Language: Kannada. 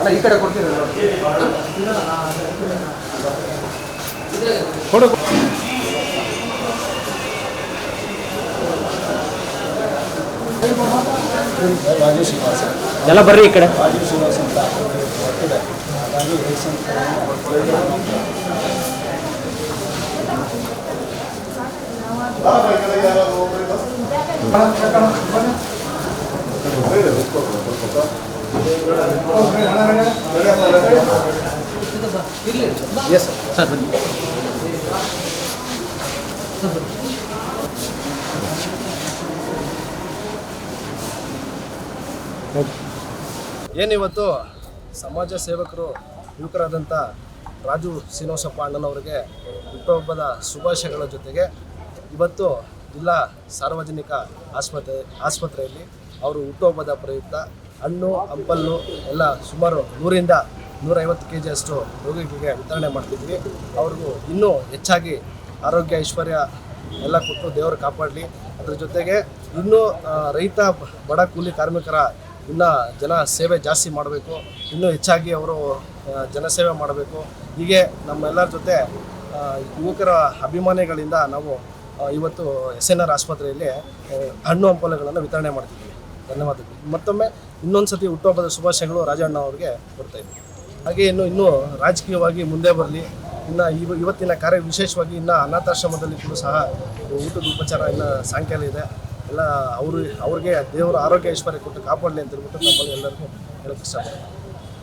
ಅಲ್ಲ ಈ ಕಡೆ ಕೊಡ್ತೀರ? ಎಲ್ಲ ಬರ್ರಿ ಈ ಕಡೆ. ರಾಜೀವ್ ಅಂತ ಬರ್ತಿದೆ ಹಾಗಾಗಿ ಬನ್ನಿ ಏನಿವತ್ತು ಸಮಾಜ ಸೇವಕರು ಯುವಕರಾದಂಥ ರಾಜು ಶ್ರೀನಿವಾಸಪ್ಪ ಅಣ್ಣನವರಿಗೆ ಹುಟ್ಟುಹಬ್ಬದ ಶುಭಾಶಯಗಳ ಜೊತೆಗೆ ಇವತ್ತು ಜಿಲ್ಲಾ ಸಾರ್ವಜನಿಕ ಆಸ್ಪತ್ರೆ ಆಸ್ಪತ್ರೆಯಲ್ಲಿ ಅವರು ಹುಟ್ಟುಹಬ್ಬದ ಪ್ರಯುಕ್ತ ಹಣ್ಣು ಹಂಪಲ್ಲು ಎಲ್ಲ ಸುಮಾರು ನೂರಿಂದ ನೂರೈವತ್ತು ಕೆ ಜಿಯಷ್ಟು ರೋಗಿಗಳಿಗೆ ವಿತರಣೆ ಮಾಡ್ತಿದ್ವಿ. ಅವ್ರಿಗೂ ಇನ್ನೂ ಹೆಚ್ಚಾಗಿ ಆರೋಗ್ಯ, ಐಶ್ವರ್ಯ ಎಲ್ಲ ಕೊಟ್ಟು ದೇವರು ಕಾಪಾಡಲಿ. ಅದ್ರ ಜೊತೆಗೆ ಇನ್ನೂ ರೈತ ಬಡ ಕೂಲಿ ಕಾರ್ಮಿಕರ ಇನ್ನು ಜನ ಸೇವೆ ಜಾಸ್ತಿ ಮಾಡಬೇಕು. ಇನ್ನೂ ಹೆಚ್ಚಾಗಿ ಅವರು ಜನಸೇವೆ ಮಾಡಬೇಕು. ಹೀಗೆ ನಮ್ಮೆಲ್ಲರ ಜೊತೆ ಯುವಕರ ಅಭಿಮಾನಿಗಳಿಂದ ನಾವು ಇವತ್ತು ಎಸ್ ಎನ್ ಆರ್ ಆಸ್ಪತ್ರೆಯಲ್ಲಿ ಹಣ್ಣು, ಹಂಪಲುಗಳನ್ನು ವಿತರಣೆ ಮಾಡ್ತಿದ್ದೀವಿ ಧನ್ಯವಾದಗಳು. ಮತ್ತೊಮ್ಮೆ ಇನ್ನೊಂದು ಸತಿ ಹುಟ್ಟುಹಬ್ಬದ ಶುಭಾಶಯಗಳು ರಾಜಣ್ಣ ಅವರಿಗೆ ಕೊಡ್ತಾ ಇದ್ದೀವಿ ಹಾಗೆ ಇನ್ನು, ಇನ್ನೂ ರಾಜಕೀಯವಾಗಿ ಮುಂದೆ ಬರಲಿ. ಇನ್ನು ಇವ, ಇವತ್ತಿನ ಕಾರ್ಯ ವಿಶೇಷವಾಗಿ ಇನ್ನು ಅನಾಥಾಶ್ರಮದಲ್ಲಿ ಕೂಡ ಸಹ ಊಟದ ಉಪಚಾರ ಇನ್ನು ಸಾಯಂಕಾಲ ಇದೆ. ಎಲ್ಲ ಅವರು, ಅವ್ರಿಗೆ ದೇವರ ಆರೋಗ್ಯ ಐಶ್ವರ್ಯ ಕೊಟ್ಟು ಕಾಪಾಡಲಿ ಅಂತ ಹೇಳ್ಬಿಟ್ಟು ನಮ್ಮಲ್ಲಿ ಎಲ್ಲರಿಗೂ ಹೇಳಕ್ಕೆ ಇಷ್ಟಪಡ್ತೀನಿ.